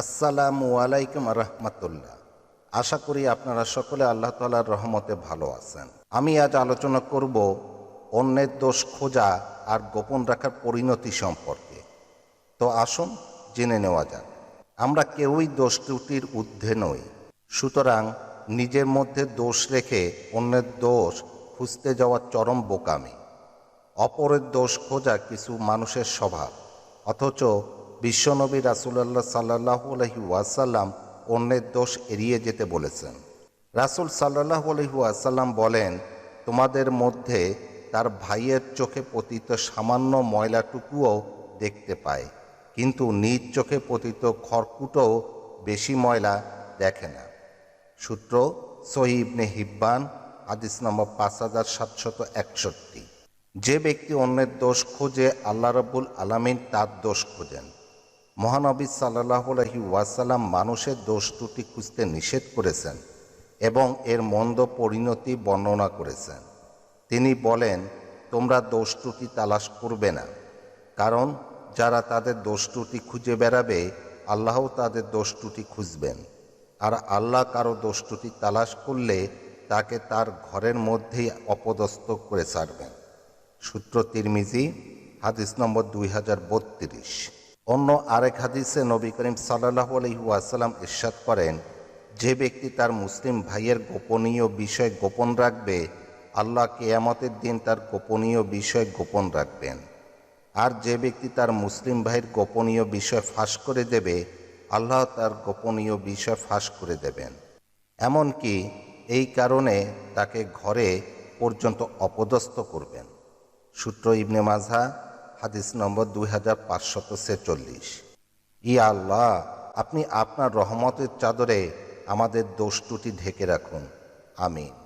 আসসালামু আলাইকুম রহমতুল্লাহ। আশা করি আপনারা সকলে আল্লাহ তালার রহমতে ভালো আছেন। আমি আজ আলোচনা করব অন্যের দোষ খোঁজা আর গোপন রাখার পরিণতি সম্পর্কে। তো আসুন জেনে নেওয়া যাক। আমরা কেউই দোষ ত্রুটির ঊর্ধ্বে নই। সুতরাং নিজের মধ্যে দোষ রেখে অন্যের দোষ খুঁজতে যাওয়া চরম বোকামি। অপরের দোষ খোঁজা কিছু মানুষের স্বভাব। অথচ বিশ্বনবী রাসুলাল্লাহ সাল্লাহ আলহি ওয়াসাল্লাম অন্যের দোষ এড়িয়ে যেতে বলেছেন। রাসুল সাল্লাহ আলহি ওয়াসাল্লাম বলেন, তোমাদের মধ্যে তার ভাইয়ের চোখে পতিত সামান্য ময়লাটুকুও দেখতে পায়, কিন্তু নিজ চোখে পতিত খড়কুটো বেশি ময়লা দেখে না। সূত্র সহিবনে হিব্বান, হাদিস নম্বর পাঁচ হাজার সাতশত একষট্টি। যে ব্যক্তি অন্যের দোষ খোঁজে, আল্লাহ রব্বুল আলামিন তার দোষ খোঁজেন। মহানবী সাল্লাহ আলহি ওয়াসাল্লাম মানুষের দোষ ত্রুটি খুঁজতে নিষেধ করেছেন এবং এর মন্দ পরিণতি বর্ণনা করেছেন। তিনি বলেন, তোমরা দোষ ত্রুটি তালাশ করবে না, কারণ যারা তাদের দোষ ত্রুটি খুঁজে বেড়াবে, আল্লাহও তাদের দোষ ত্রুটি খুঁজবেন। আর আল্লাহ কারও দোষ ত্রুটি তালাশ করলে তাকে তার ঘরের মধ্যেই অপদস্থ করে ছাড়বেন। সূত্র তিরমিজি, হাদিস নম্বর দুই হাজার বত্রিশ। অন্য আরেক হাদিসে নবী করিম সাল্লাহ আলহিউসালাম ইরশাদ করেন, যে ব্যক্তি তার মুসলিম ভাইয়ের গোপনীয় বিষয় গোপন রাখবে, আল্লাহ কেয়ামতের দিন তার গোপনীয় বিষয় গোপন রাখবেন। আর যে ব্যক্তি তার মুসলিম ভাইয়ের গোপনীয় বিষয় ফাঁস করে দেবে, আল্লাহ তার গোপনীয় বিষয় ফাঁস করে দেবেন। এমনকি এই কারণে তাকে ঘরে পর্যন্ত অপদস্থ করবেন। সূত্র ইবনে মাঝা হাদিস নম্বর দুই হাজার পাঁচশত ছেচল্লিশ। ই আল্লাহ, আপনি আপনার রহমতের চাদরে আমাদের দোষ ঢেকে রাখুন। আমিন।